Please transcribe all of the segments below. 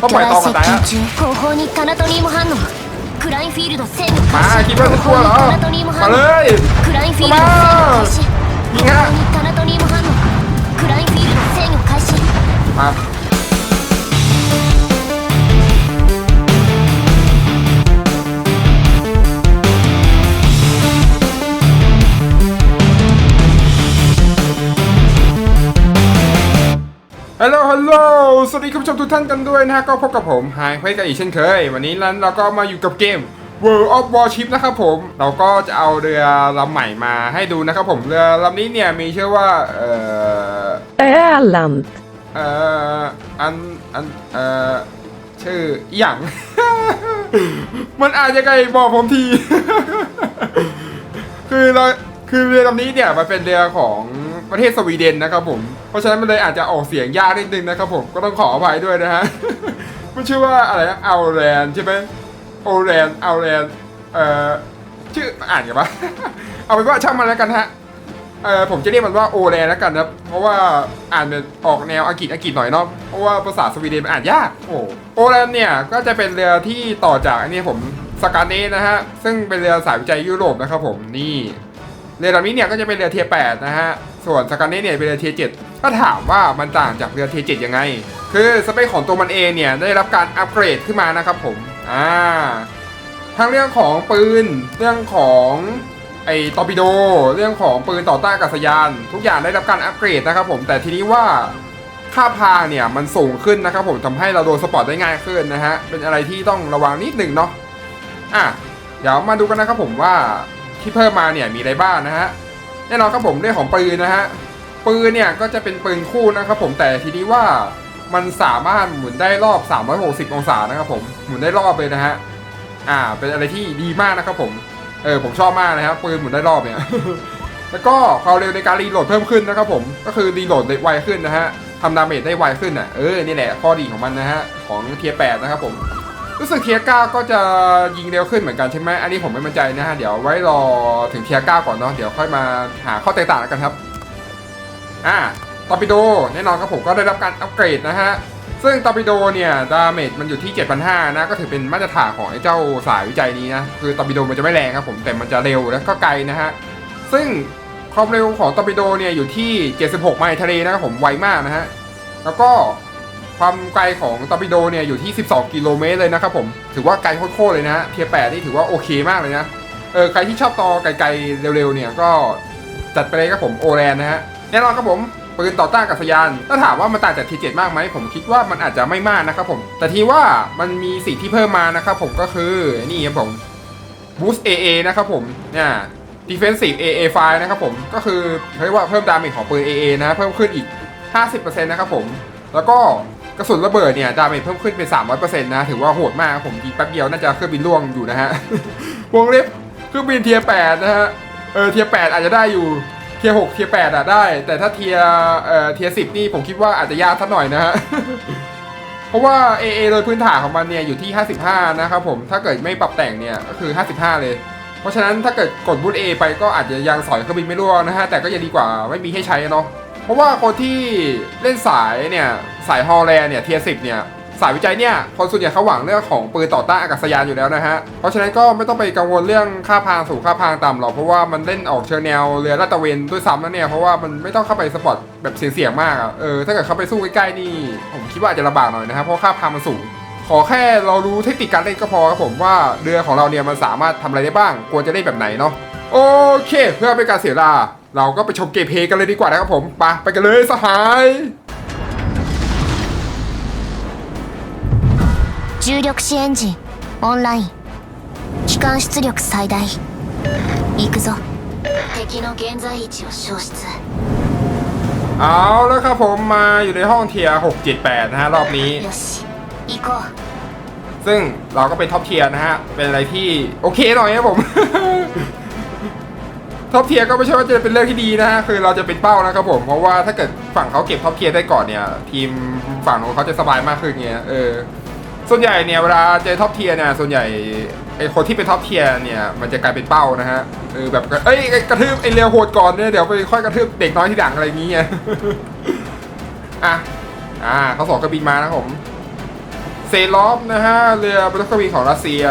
เขาปล่อยตองกันตายฮะ 中後方にカナトニウム反応クラインフィールド制御 มา 開始 คิดว่าจะกลัวเหรอ カナトニウム มา 反 เล 応 ย クラインフィールド制御開始 ยิ 後 งฮะ 方にカナトニウム反応クラインフィールド制御開始 มา ฮัลโหล ฮัลโหล สวัสดีคุณผู้ชมทุกท่านกันด้วยนะฮะก็พบกับผมไฮเควกันอีกเช่นเคย วันนี้นั้นเราก็มาอยู่กับเกม World of Warship นะครับผมเราก็จะเอาเรือลำใหม่มาให้ดูนะครับผมเรือลำนี้เนี่ยมีชื่อว่าเอ่อ Erland. เอ่ออันอันเอ่อชื่ออหย่าง มันอาจจะไงบอกผมที คือเราคือเรือลำนี้เนี่ยมันเป็นเรือของ ประเทศสวีเดนนะครับผม เพราะฉะนั้นมันเลยอาจจะออกเสียงยากนิดนึงนะครับผมก็ต้องขออภัยด้วยนะฮะ มันชื่อว่าอะไรนะอัลแลนใช่ไหมโอแลนอัลแลนเอ่อชื่ออ่านกันปะเอาเป็นว่าช่างมันแล้วกันฮะเออผมจะเรียกมันว่าโอแลนแล้วกันนะเพราะว่าอ่านเป็นออกแนวอังกฤษอังกฤษหน่อยเนาะเพราะว่าภาษาสวีเดนมันอ่านยากโอ้โอแลนเนี่ยก็จะเป็นเรือที่ต่อจากอันนี้ผมสกาเนนะฮะซึ่งเป็นเรือสายวิจัยยุโรปนะครับผมนี่ เรือลำนี้เนี่ยก็จะเป็นเรือเทียแปดนะฮะ ส่วนสกาเนสเนี่ยเป็นเรือเทียเจ็ดถ้าถามว่ามันต่างจากเรือเทียเจ็ดยังไง คือสเปคของตัวมันเองเนี่ยได้รับการอัปเกรดขึ้นมานะครับผม อ่า ทั้งเรื่องของปืน เรื่องของไอ้ตอร์ปิโด เรื่องของปืนต่อต้านอากาศยาน ทุกอย่างได้รับการอัปเกรดนะครับผม แต่ทีนี้ว่าค่าพาเนี่ยมันสูงขึ้นนะครับผมทำให้เราโดนสปอร์ตได้ง่ายขึ้นนะฮะ เป็นอะไรที่ต้องระวังนิดหนึ่งเนาะ อะ เดี๋ยวมาดูกันนะครับผมว่า ที่เพิ่มมาเนี่ยมีอะไรบ้างนะฮะแน่นอนครับผมเรื่องของปืนนะฮะปืนเนี่ยก็จะเป็นปืนคู่นะครับผมแต่ทีนี้ว่ามันสามารถหมุนได้รอบ 360 องศานะครับผมหมุนได้รอบเลยนะฮะอ่า เป็นอะไรที่ดีมากนะครับผมเออผมชอบมากนะครับปืนหมุนได้รอบเนี่ยแล้วก็ความเร็วในการรีโหลดเพิ่มขึ้นนะครับผมก็คือรีโหลดได้ไวขึ้นนะฮะทำดาเมจได้ไวขึ้นอะเออนี่แหละข้อดีของมันนะฮะของเทียแปดนะครับผม รู้สึกเทียก้าก็จะยิงเร็วขึ้นเหมือนกันใช่ไหมอันนี้ผมไม่มั่นใจนะฮะ เดี๋ยวไว้รอถึงเทียก้าก่อนเนาะ เดี๋ยวค่อยมาหาข้อแตกต่างกันครับ อ่าตอปิโดแน่นอนครับผมก็ได้รับการอัปเกรดนะฮะ ซึ่งตอปิโดเนี่ยดาเมจมันอยู่ที่ 7,500 นะ ก็ถือเป็นมาตรฐานของไอ้เจ้าสายวิจัยนี้นะ คือตอปิโดมันจะไม่แรงครับผมแต่มันจะเร็วและก็ไกลนะฮะ ซึ่งความเร็วของตอปิโดเนี่ยอยู่ที่ 76 ไมล์ทะเลนะครับผมไวมากนะฮะ แล้วก็ ความไกลของตอร์ปิโดเนี่ยอยู่ที่ 12 กิโลเมตรเลยนะครับผม ถือว่าไกลโคตรเลยนะเทียแปดนี่ถือว่าโอเคมากเลยนะ เออใครที่ชอบตอไกลๆเร็วๆเนี่ยก็จัดไปเลยครับผมโอแลนนะฮะแน่นอนครับผมปืนต่อต้านอากาศยาน ถ้าถามว่ามันต่างจากทีเจ็ดมากไหม ผมคิดว่ามันอาจจะไม่มากนะครับผม แต่ทีว่ามันมีสิ่งที่เพิ่มมานะครับผมก็คือนี่ครับผม Boost AA นะครับผมเนี่ย Defensive AA ไฟนะครับผม ก็คือเรียกว่าเพิ่มดาเมจของปืน AA นะ เพิ่มขึ้นอีก 50%นะครับผม แล้วก็ กระสุนระเบิดเนี่ยดาเมจเพิ่มขึ้นเป็น300%นะถือว่าโหดมากผมยิงแป๊บเดียวน่าจะเครื่องบินล่วงอยู่นะฮะวงเล็บเครื่องบินเทียร์8นะฮะเออเทียร์8อาจจะได้อยู่เทียร์6เทียร์8อะได้ แต่ถ้าเทียร์เอ่อเทียร์10นี่ผมคิดว่าอาจจะยากสักหน่อยนะฮะเพราะว่า AA โดยพื้นฐานของมันเนี่ยอยู่ที่ 55 นะครับผมถ้าเกิดไม่ปรับแต่งเนี่ยก็คือ 55 เลย เพราะฉะนั้นถ้าเกิดกดบูท A ไปก็อาจจะยังสอยเครื่องบินไม่ร่วงนะฮะแต่ก็ยังดีกว่าไม่มีให้ใช้เนาะ เพราะว่าคนที่เล่นสายเนี่ยสายฮอลแลนด์เนี่ยเทียร์10เนี่ยสายวิจัยเนี่ยคนส่วนใหญ่เขาหวังเรื่องของปืนต่อต้านอากาศยานอยู่แล้วนะฮะ เพราะฉะนั้นก็ไม่ต้องไปกังวลเรื่องค่าพางสูงค่าพางต่ำหรอกเพราะว่ามันเล่นออกเชิงแนวเรือลาดตระเวนด้วยซ้ำนะเนี่ยเพราะว่ามันไม่ต้องเข้าไปสปอร์ตแบบเสี่ยงๆมากอะเออถ้าเกิดเข้าไปสู้ใกล้ๆนี่ ผมคิดว่าอาจจะลำบากหน่อยนะครับเพราะค่าพางมันสูง ขอแค่เรารู้เทคนิคการเล่นก็พอครับผมว่าเรือของเราเนี่ยมันสามารถทำอะไรได้บ้าง ควรจะเล่นแบบไหนเนาะโอเค เพื่อเป็นการเสียเวลา เราก็ไปชมเกมเพลย์กันเลยดีกว่านะครับผมไปไปกันเลยสหาย 重力子エンジンオンライン機関出力最大行くぞ敵の現在位置を消失 เอาแล้วครับผมมาอยู่ในห้องเทียร์678 นะฮะ รอบนี้ よし行こう ซึ่งเราก็เป็นท็อปเทียร์นะฮะ เป็นอะไรที่โอเคหน่อยครับผม ท็อปเทียร์ก็ไม่ใช่ว่าจะเป็นเรื่องที่ดีนะฮะคือเราจะเป็นเป้านะครับผมเพราะว่าถ้าเกิดฝั่งเขาเก็บท็อปเทียร์ได้ก่อนเนี่ย ทีมฝั่งของเขาจะสบายมากขึ้นเงี้ยเออส่วนใหญ่เนี่ยเวลาเจอท็อปเทียร์เนี่ยส่วนใหญ่ไอคนที่เป็นท็อปเทียร์เนี่ยมันจะกลายเป็นเป้านะฮะเออแบบเอ้ยกระทืบไอเรียวโหดก่อนเนี่ยเดี๋ยวไปค่อยกระทืบเด็กน้อยที่หลังอะไรอย่างเงี้ยอะอ่าเขาสองกระบินมานะผมเซลอฟนะฮะเรือบรรทุกเครื่องบินของรัสเซีย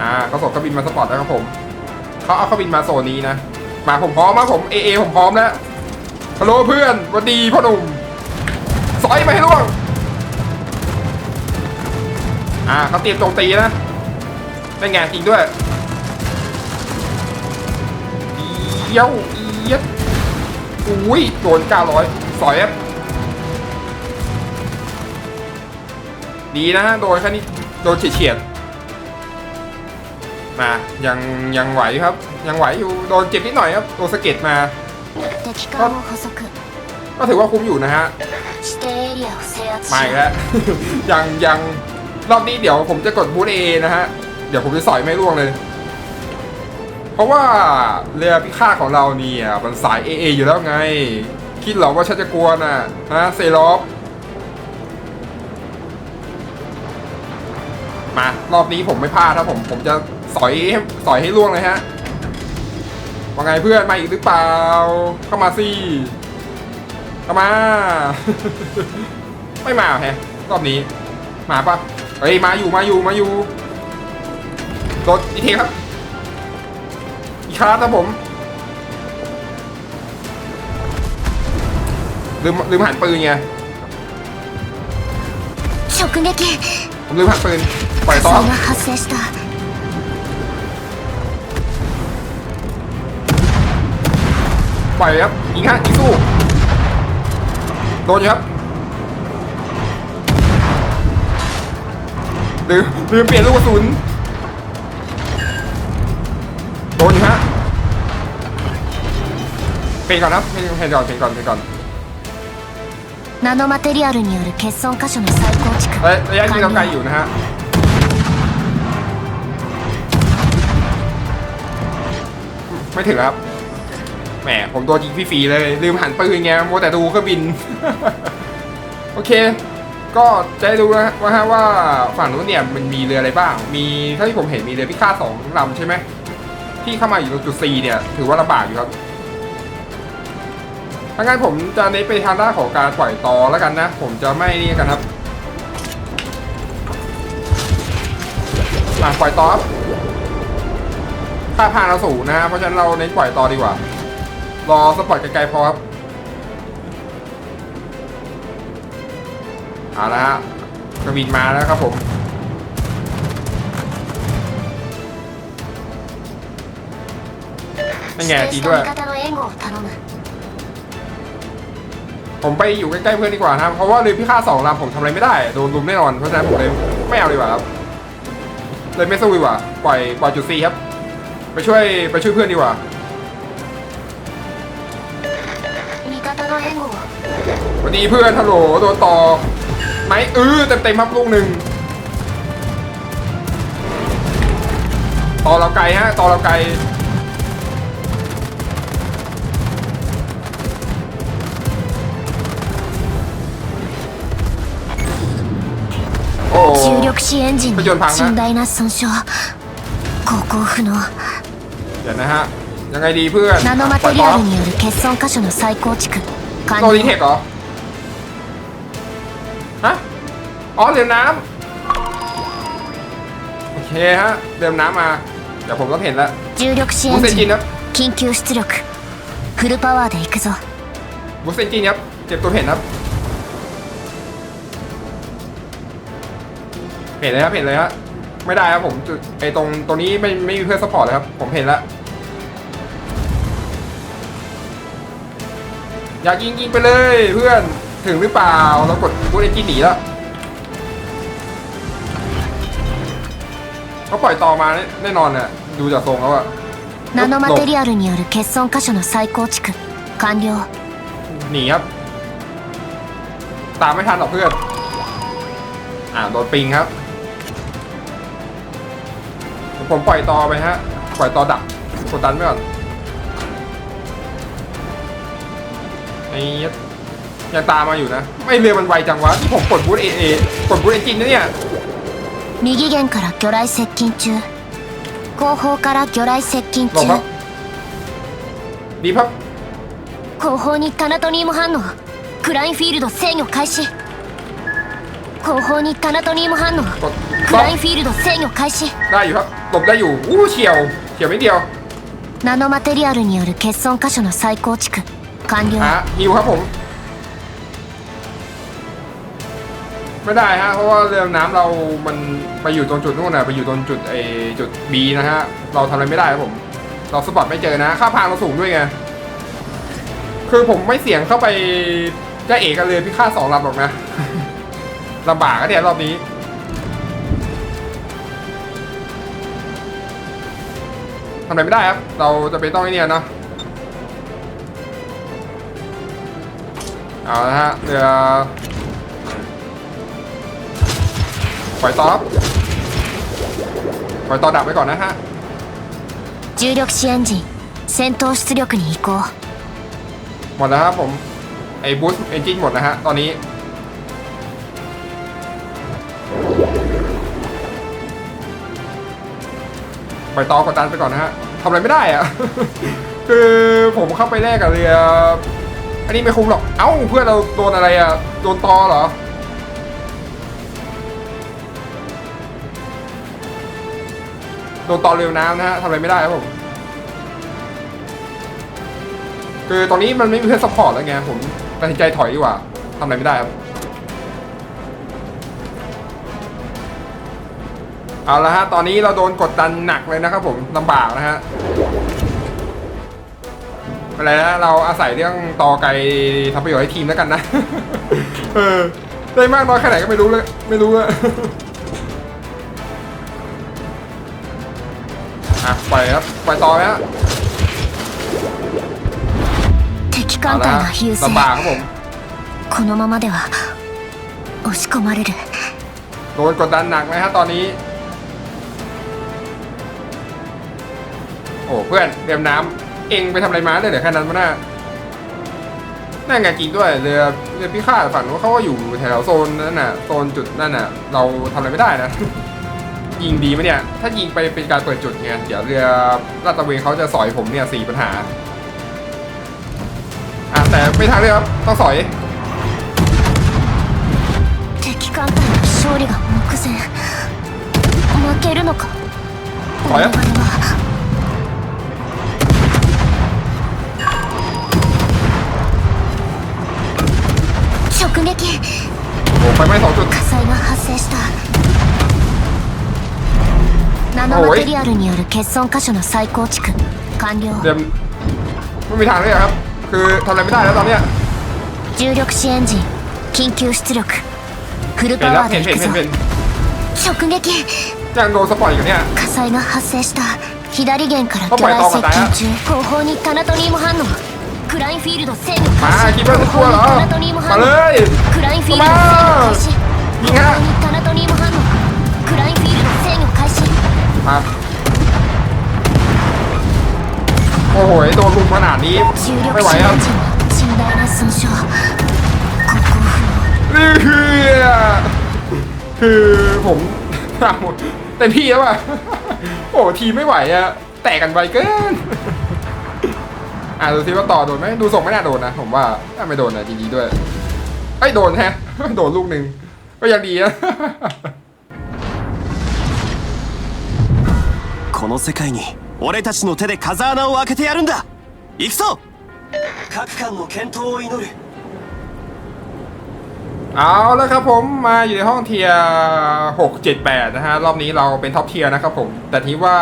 อ่าเขาส่งเครื่องบินมาสปอร์ตนะครับผม เขาเอาเครื่องบินมาโซนนี้นะ มาผมพร้อมมาผมเอเอผมพร้อมแล้วฮัลโหลเพื่อนวัสดีพ่อหนุ่มสอยไปให้ล่วง อ่าเขาเตรียมโจมตีนะเป็นไงจริงด้วยเอี้ยวเอียดอุ้ยโดน900สอยครับดีนะโดนแค่นี้โดนเฉียด มายังยังไหวครับ ยังไหวอยู่โดนเจ็บนิดหน่อยครับโดนสะเก็ดมาก็ถือว่าคุ้มอยู่นะฮะไม่อีกแล้วยังยังรอบนี้เดี๋ยวผมจะกดบูทเอนะฮะเดี๋ยวผมจะสอยไม่ร่วงเลย เพราะว่าเรือพิฆาตของเราเนี่ยมันสาย AA อยู่แล้วไง คิดหรอว่าฉันจะกลัวน่ะฮะเซลอฟมารอบนี้ผมไม่พลาดถ้าผมผมจะ สอยสอยให้ล่วงเลยฮะว่าไงเพื่อนมาอีกหรือเปล่า เข้ามาสิเข้ามา ไม่มาแฮะรอบนี้มาปะเฮ้ยมาอยู่มาอยู่มาอยู่โดดอีเทครับอีคาร์ครับผมลืมลืมหันปืนไงผมลืมหันปืนปล่อยต้อม ปล่อยครับยิงฮะยิงสู้ โดนอยู่ครับ ลืมลืมเปลี่ยนลูกกระสุน โดนอยู่ฮะเปลี่ยนก่อนครับเปลี่ยนเปลี่ยนก่อนเปลี่ยนก่อนเปลี่ยนก่อน ナノマテリアルによる欠損箇所の再構築 ระยะระยะยิงเราไกลอยู่นะฮะ ไม่ถึงครับ แหมผมโดนยิงฟรีๆเลย ลืมหันปืนไงโมแต่ดูเครื่องบิน โอเค ก็จะได้รู้นะว่าฮะว่าฝั่งนู้นเนี่ยมันมีเรืออะไรบ้าง มีเท่าที่ผมเห็นมีเรือพิฆาตสองลำใช่ไหมที่เข้ามาอยู่ตรงจุด C เนี่ย ถือว่าลำบากอยู่ครับถ้างั้นผมจะเน้นไปทางด้านของการปล่อยต่อแล้วกันนะ ผมจะไม่นี่กันครับปล่อยต่อครับค่าพาเราสูงนะฮะเพราะฉะนั้นเราเน้นปล่อยต่อดีกว่า รอสปอร์ตไกลๆพอครับเอาละฮะกระบินมาแล้วครับผมนั่นไงตีด้วย ผมไปอยู่ใกล้ๆเพื่อนดีกว่านะเพราะว่าเลยพี่ฆ่าสองลำผมทำอะไรไม่ได้ โดนลุมแน่นอน เพราะฉะนั้นผมเลยไม่เอาดีกว่าครับ เลยไม่สู้ดีกว่า ปล่อยปล่อยจุดซีครับ ไปช่วยไปช่วยเพื่อนดีกว่า の援護を วันนี้เพื่อนฮัลโหลโดนต่อไหมเออเต็มเต็มๆครับลูกหนึ่งต่อเราไกลฮะต่อเราไกลโอ้ 重力子エンジンの不純パンな甚大な損傷航行不能 เดี๋ยวนะฮะ ยังไงดีเพื่อน ナノマ ปล่อย テリ ต่อ アルによる欠損箇所の再構築完 โนดีเท 了 คเหรอ ฮะ อ๋อเรือน้ำโอเคฮะเรือน้ำมา เดี๋ยวผมต้องเห็นแล้ว 重力子 บู エ ส ン เอน ジ จิน ン ครับ 緊急出力フルパワーで行くぞ บูสเอนจินครับ เจ็บตัวเห็นครับ เห็นเลยครับ เห็นเลยฮะ ไม่ได้ครับผมจุดไอตรงตรงนี้ไม่ไม่มีเพื่อนสปอร์ตเลยครับ ผมเห็นแล้ว อยากยิงยิงไปเลยเพื่อน ถึงหรือเปล่า เรากดบูสเอนจินหนีแล้ว เขาปล่อยต่อมาแน่แน่นอนเนี่ยดูจากทรงแล้วอะ ナノマテリアルによる欠損箇所の再構築完了 หนีครับ ตามไม่ทันหรอกเพื่อน อ่าโดนปิงครับเดี๋ยวผมปล่อยต่อไปฮะ ปล่อยต่อดักกดดันไว้ก่อน ไอ้ยัดยังตามมาอยู่นะ ไม่เรือมันไวจังวะที่ผมกดบูทเอเอกดบูทเอนจินนะเนี่ย 右舷から魚雷接近中後方から魚雷接近 หลบครับ 中 ดีครับ 後方にタナトニウム反応クラインフィールド制御開始後 後方にタナトニウム反応 กด クラインフィールド制御開始 ได้อยู่ครับหลบได้อยู่อู้เฉียวเฉียวไม่เดียว ナノマテリアルによる欠損箇所の再構築 完了ฮะฮิวครับผม ไม่ได้ฮะ เพราะว่าเรือน้ำเรา มันไปอยู่ตรงจุดนู่นน่ะ ไปอยู่ตรงจุดไอจุด B นะฮะ เราทำอะไรไม่ได้ครับผม เราสปอตไม่เจอนะ ค่าพางเราสูงด้วยไง คือผมไม่เสี่ยงเข้าไปจะเอกกันเลยพี่ค่าสองลำหรอกนะ ลำบากก็เนี่ยรอบนี้ ทำอะไรไม่ได้ครับ เราจะเป็นต้องไอ้เนี่ยเนาะ เอาละฮะเรือปล่อยต่อครับปล่อยต่อดับไปก่อนนะฮะ 重力子エンジン戦闘出力に移行 หมดแล้วครับผม ไอ้บูสต์เอนจินหมดนะฮะ ตอนนี้ ปล่อยต่อกดดันไปก่อนนะฮะทำอะไรไม่ได้อะ คือผมเข้าไปแลกกับเรือ อันนี้ไม่คุ้มหรอก เอ้าเพื่อนเราโดนอะไรอะโดนตอเหรอ โดนตอเรือน้ำนะฮะทำอะไรไม่ได้ครับผม คือตอนนี้มันไม่มีเพื่อนซัพพอร์ตแล้วไงผมตัดสินใจถอยดีกว่าทำอะไรไม่ได้ครับเอาละฮะ ตอนนี้เราโดนกดดันหนักเลยนะครับผมลำบากนะฮะ ไม่เป็นไรนะเราอาศัยเรื่องต่อไกลทำประโยชน์ให้ทีมแล้วกันนะ เออได้มากน้อยแค่ไหนก็ไม่รู้เลยไม่รู้เลย อ่ะปล่อยครับปล่อยต่อไหมฮะ 敵 เอา 艦 ละ 隊 ฮะ が優勢 ลำบากครับผม このままでは押し込まれる โดนกดดันหนักไหมฮะตอนนี้ โอ้เพื่อนเตรียมน้ำ เองไปทำอะไรมาเนี่ยเดี๋ยวแค่นั้นมาหน่าน่าไงจริงด้วยเรือเรือพิฆาฝันว่าเขาก็อยู่แถวโซนนั่นน่ะโซนจุดนั่นน่ะ เราทำอะไรไม่ได้นะ ยิงดีไหมเนี่ย ถ้ายิงไปเป็นการเปิดจุดไงเดี๋ยวเรือลาตะเวนเขาจะสอยผมเนี่ยสี่ปัญหาอะแต่ไม่ทางเลยครับต้องสอยสอยอะ โอ้ไฟไหม้สองจุด 火災が発生したナノマテリアルによる欠損箇所の再構築完了 เดี๋ยวไม่มีทางเลยอะครับ คือทำอะไรไม่ได้แล้วตอนเนี้ย 重力子エンジン緊急出力フル เห็ パ นแล้ว ワー เห็น で เห็น 行く เห็น ぞ เห็น 直撃 ยังโดนสปอยอยู่เนี่ย 火災が発生した左舷からあ魚雷接お前どう近中後方にタナトニウム反応クラインフィールド制御 มา 開 คิด 始 ว่าจะกลัวเหรอ タナトニウム มา 反 เล 応 ย クライン フィールド制御開始ยิงฮะ 後方にタナトニウム反応クラインフィールド制御開始 มาโอ้โหโดนลุมขนาดนี้ 重力 ไม่ไหว 子エ ครับ ンジンの甚大な損傷国交不能 นี่คือคือผม เต็มที่แล้วอ่ะ โอ้ทีมไม่ไหวอ่ะ แตกกันไปเกิน อ่ะดูซิว่าต่อโดนไหมดูส่งไม่น่าโดนนะ ผมว่าน่าไม่โดนนะจริงๆด้วย ไอ้ยโดนแฮะ โดนลูกหนึ่งก็ยังดีนะ この世界に俺たちの手で風穴を開けてやるんだ行くぞ各艦の健闘を祈る เอาแล้วครับผมมาอยู่ในห้องเทียหกเจ็ดแปดนะฮะ รอบนี้เราเป็นท็อปเทียนะครับผม แต่ทีว่า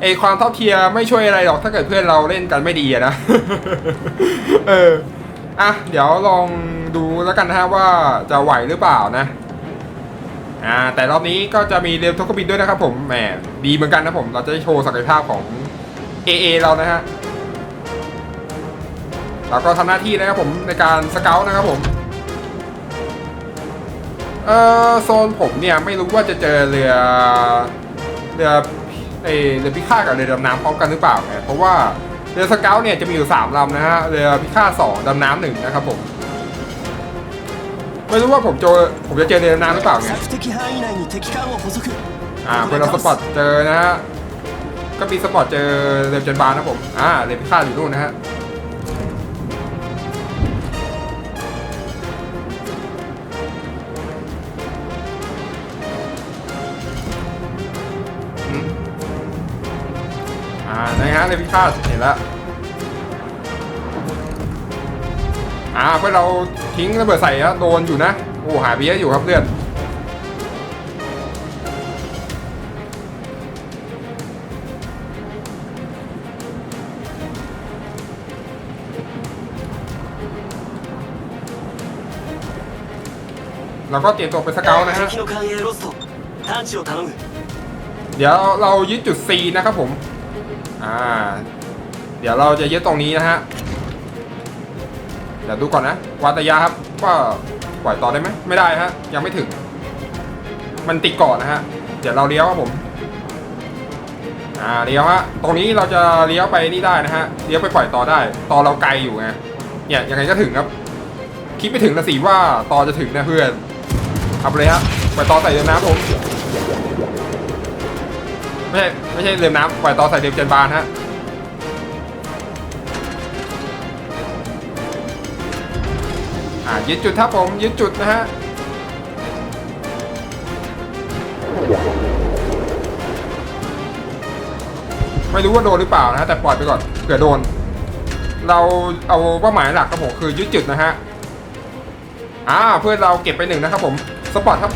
ไอความท็อปเทียไม่ช่วยอะไรหรอกถ้าเกิดเพื่อนเราเล่นกันไม่ดีอะนะ เออ อะเดี๋ยวลองดูแล้วกันนะฮะว่าจะไหวหรือเปล่านะอ่าแต่รอบนี้ก็จะมีเรือทกบินด้วยนะครับผมแหมดีเหมือนกันนะผมเราจะได้โชว์ศักยภาพของ AA เรานะฮะเราก็ทำหน้าที่นะครับผมในการสเกลนะครับผมเออโซนผมเนี่ยไม่รู้ว่าจะเจอเรือเรือเออเรือพิฆาตกับเรือดำน้ำพร้อมกันหรือเปล่าไงเพราะว่า เรือสเกลเนี่ยจะมีอยู่3ลำนะฮะเรือพิฆาตสองดำน้ำหนึ่งนะครับผมไม่รู้ว่าผมเจผมจะเจอเรืดำน้ำหรือเปล่าเนี่ยอ่าเพื่อนเราสปอตเจอนะฮะก็มีสปอตเจอเรือจันบานนะผมอ่าเรือพิฆาตอยู่นู่นนะฮะ ยพิฆาตเห็นแล้วอ่าเพื่อเราทิ้งระเบิดใส่แล้วโดนอยู่นะโอ้หาเบี้ยอยู่ครับเพื่อนเราก็เตรียมตัวไปสเกลนะฮะเดี๋ยวเรายึดจุด C นะครับผม อ่า เดี๋ยวเราจะยึดตรงนี้นะฮะ เดี๋ยวดูก่อนนะ วาตยาครับว่าปล่อยต่อได้ไหม ไม่ได้ฮะ ยังไม่ถึง มันติดเกาะนะฮะ เดี๋ยวเราเลี้ยวครับผม อ่า เลี้ยวฮะ ตรงนี้เราจะเลี้ยวไปนี่ได้นะฮะ เลี้ยวไปปล่อยต่อได้ ต่อเราไกลอยู่ไง เนี่ย ยังไงก็ถึงครับ คิดไม่ถึงนะสิว่าต่อจะถึงนะเพื่อนขับเลยฮะ ปล่อยต่อใส่เรือน้ำผม ไม่ใช่ไม่ใช่เรือน้ำปล่อยต่อใส่เรือเจนบานฮะอ่ายึดจุดครับผมยึดจุดนะฮะไม่รู้ว่าโดนหรือเปล่านะฮะแต่ปล่อยไปก่อนเผื่อโดน เราเอาเป้าหมายหลักครับผมคือยึดจุดนะฮะอ่าเพื่อนเราเก็บไปหนึ่งนะครับผมสปอร์ตครับ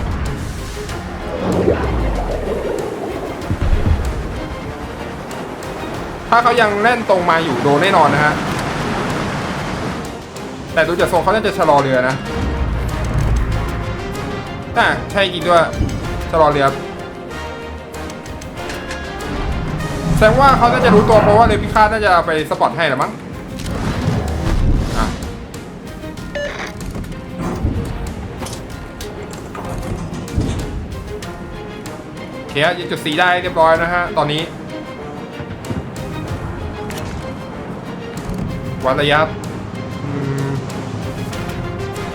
ถ้าเขายังเล่นตรงมาอยู่โดนแน่นอนนะฮะ แต่ดูจากทรงเขาน่าจะชะลอเรือนะน่าใช่จริงด้วยชะลอเรือแสดงว่าเขาน่าจะรู้ตัวเพราะว่าเรือพิฆาตน่าจะไปสปอร์ตให้หรือมั้งโอเคฮะยึดจุดสีได้เรียบร้อยนะฮะ ตอนนี้ัดระยะ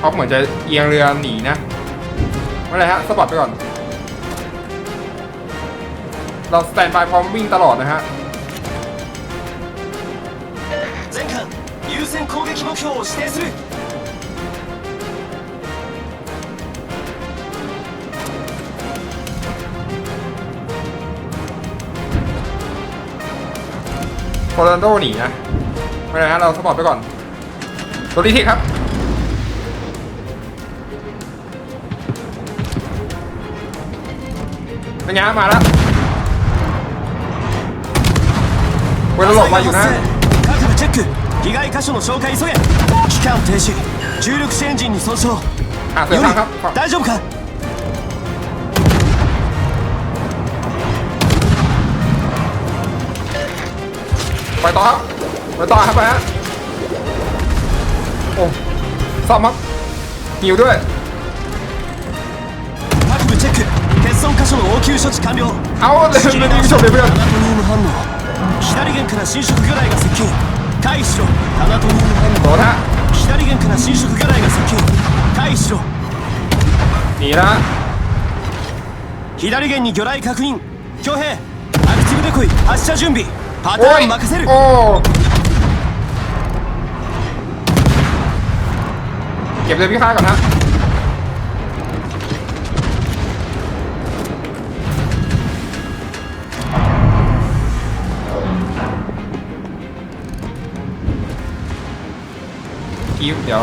ท็อปเหมือนจะเอียงเรือหนีนะไม่ไรฮะสปอร์ตไปก่อน เราสแตนบายพร้อมวิ่งตลอดนะฮะโคลันโดหนีนะ ไม่เป็นไรฮะ เราสปอร์ตไปก่อนตัวดีทีครับ เป็นไงฮะมาแล้วเวลาหลบมาอยู่นะ 各部チェック被害箇所の消火急げ機関停止重力子エンジンに損傷 อ่ะเสือ よ ทางครับ り大丈夫か ไปต่อครับ ไปต่อครับไปฮะ โอ้ซ่อมครับหิวด้วย 各部チェック欠損箇所の応急処置完了 เอาเลยเลยดีผู้ชมเลยเพื่อน タナトニウム反応左舷から侵食魚雷が接近回避しろタナトニウム反 โดนฮะ 応左舷から侵食魚雷が接近回避しろ หนีนะฮะ 左舷に魚雷確認挙兵アクティブデコイ発射準備パタ โอ้ย ーン任せる โอ้ ก็บเลยพี่ค่าก่อนฮะคิวเดี๋ยว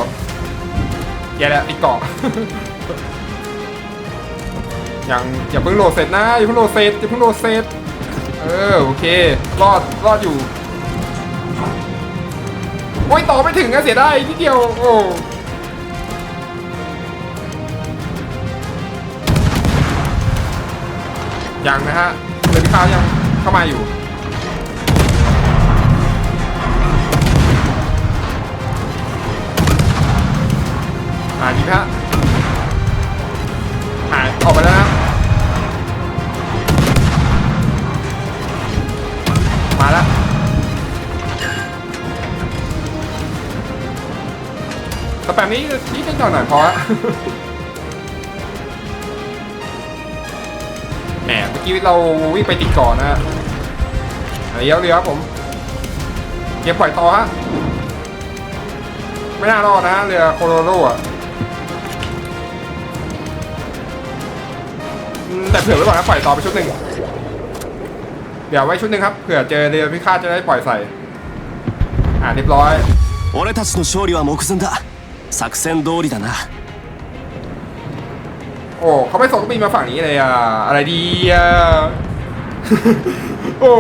แย่แล้วติดเกาะยังอย่าเพิ่งโหลดเสร็จนะอย่าเพิ่งโหลดเสร็จอย่าเพิ่งโหลดเสร็จเออโอเค รอดรอดอยู่โอ้ยต่อไม่ถึงอะเสียดายนิดเดียวโอ้ ยังนะฮะเรือพิฆาตยังเข้ามาอยู่อ่าดีฮะหายออกไปแล้วนะมาแล้วสแปมนี้นิดนิดหน่อยหน่อยพอละ อกี้เราวิ่งไปติดก่อนนะฮะเลี้ยวเลี้ยวครับผมเก็บปล่อยต่อฮะ ไม่น่ารอดนะฮะเรือโคโรโรอ่ะอืมแต่เผื่อไว้ก่อนนะปล่อยต่อไปชุดหนึ่ง เดี๋ยวไว้ชุดหนึ่งครับเผื่อเจอเรือพิฆาตจะได้ปล่อยใส่ อ่าเรียบร้อย 俺たちの勝利は目前だ作戦通りだな โอ้เขาไม่ส่งเครื่องบินมาฝั่งนี้เลยอ่ะ อะไรดีอ่ะ โอ้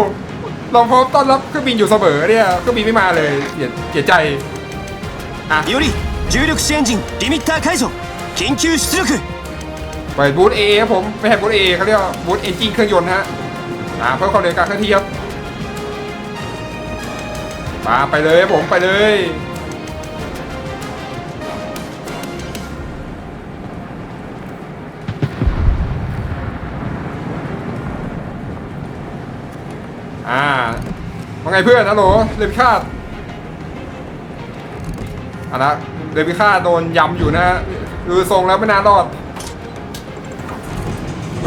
เราพร้อมต้อนรับเครื่องบินอยู่เสมอเนี่ยเครื่องบินไม่มาเลยเสียเสียใจ อ่ะ より重力子エンジンリミッター解除緊急出力 เปิดบูธเอครับผมไม่ใช่บูธเอเขาเรียกว่าบูธเอนจินเครื่องยนต์ฮะอ่าเพิ่มความเร็วการเคลื่อนที่ครับมาไปเลยครับผมไปเลย ไงเพื่อนฮัลโหลเรพิฆาตอะนะเรพิฆาตโดนยำอยู่นะฮะดูทรงแล้วไม่น่ารอด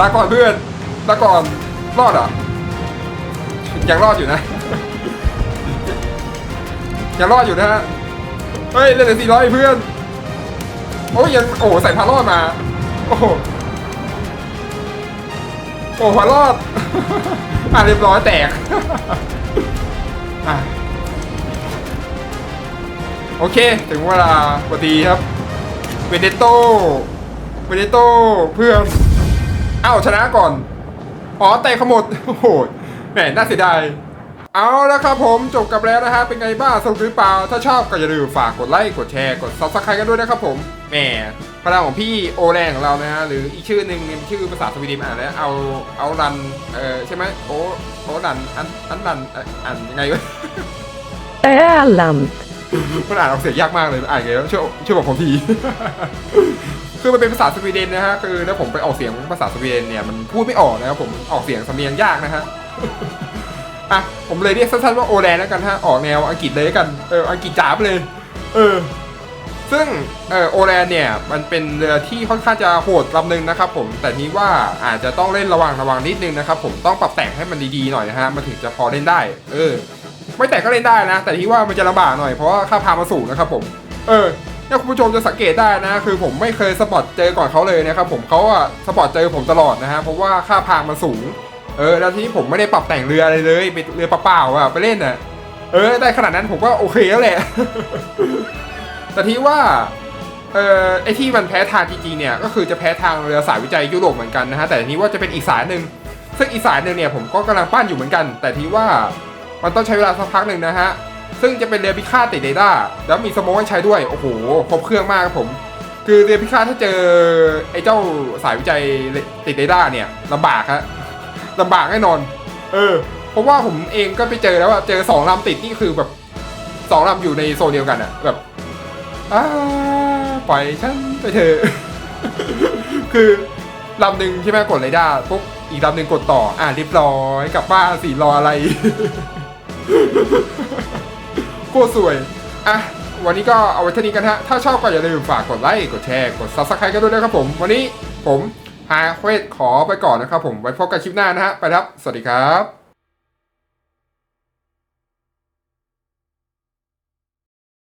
ลาก่อนเพื่อนลาก่อนรอดเหรอยังรอดอยู่นะยังรอดอยู่นะฮะเฮ้ยเล่นเลยสี่ร้อยเพื่อนโอ้ยยังโอ้ใส่พารอดมาโอ้โหโอ้พารอดอะเรียบร้อยแตก โอเค ถึงเวลาปกติครับ เวเนโตเวเนโตเพื่อนอ้าวชนะก่อน อ๋อแต่ขมดโอ้โหแหมน่าเสียดายเอาล้วครับผมจบกับแล้วนะฮะเป็นไงบ้างสนุกหรือเปล่า ถ้าชอบก็อย่าลืมฝากกดไลค์กดแชร์กด subscribe กันด้วยนะครับผมแหมพลังของพี่โอแรงของเรานะฮะหรืออีกชื่อหนึ่งเนี่ยชื่อภาษาสวีเดนอ่านแล้วเอาเอารันเออใช่ไหมโอโอรันอันอันรันอ่านยังไงวะ Erland. มันอ่านออกเสียงยากมากเลยอ่านไงแล้วช่วยช่วยบอกผมทีคือมันเป็นภาษาสวีเดนนะฮะคือถ้าผมไปออกเสียงภาษาสวีเดนเนี่ยมันพูดไม่ออกนะครับผมออกเสียงสำเนียงยากนะฮะอะผมเลยเรียกสั้นๆว่าโอแลนแล้วกันฮะออกแนวอังกฤษเลยกันเอออังกฤษจ๋าไปเลย เออ ซึ่งเออโอแลนเนี่ยมันเป็นเรือที่ค่อนข้างจะโหดลำหนึ่งนะครับผมแต่นี้ว่าอาจจะต้องเล่นระวังระวังนิดนึงนะครับผมต้องปรับแต่งให้มันดีๆหน่อยนะฮะมันถึงจะพอเล่นได้ เออ ไม่แต่งก็เล่นได้นะ แต่ที่ว่ามันจะลำบากหน่อยเพราะว่าค่าพามันสูงนะครับผม เออถ้าคุณผู้ชมจะสังเกตได้นะ คือผมไม่เคยสปอตเจอก่อนเขาเลยนะครับผมเขาอะสปอตเจอผมตลอดนะฮะเพราะว่าค่าพามันสูง เออ แล้วทีนี้ผมไม่ได้ปรับแต่งเรืออะไรเลยเป็นเรือเปล่าๆอะไปเล่นอะเออได้ขนาดนั้นผมก็โอเคแล้วแหละ แต่ที่ว่าเออไอที่มันแพ้ทางจริงๆเนี่ยก็คือจะแพ้ทางเรือสายวิจัยยุโรปเหมือนกันนะฮะแต่ทีนี้ว่าจะเป็นอีกสายหนึ่งซึ่งอีกสายหนึ่งเนี่ยผมก็กำลังปั้นอยู่เหมือนกัน แต่ที่ว่า มันต้องใช้เวลาสักพักหนึ่งนะฮะ ซึ่งจะเป็นเรือพิฆาตติดเรดาร์แล้วมีสโมองให้ใช้ด้วย โอ้โห ครบเครื่องมากครับผม คือเรือพิฆาตถ้าเจอไอ้เจ้าสายวิจัยติดเรดาร์เนี่ยลำบากฮะลำบากแน่นอน เออ เพราะว่าผมเองก็ไปเจอแล้วอะเจอสองลำติดนี่คือแบบสองลำอยู่ในโซนเดียวกันอะแบบอ่าปล่อยฉันไปเถอะคือลำหนึ่งใช่ไหมกดเรดาร์ปุ๊บอีกลำหนึ่งกดต่อ อ่าเรียบร้อยกลับบ้านสิรออะไร โคตรสวย อะ วันนี้ก็เอาไว้เท่านี้กันฮะ ถ้าชอบก็อย่าลืมฝากกดไลค์ กดแชร์ กด subscribe กันด้วยนะครับผม วันนี้ผมฮาเควสขอไปก่อนนะครับผม ไว้พบกันคลิปหน้านะฮะ ไปครับ สวัสดีครับ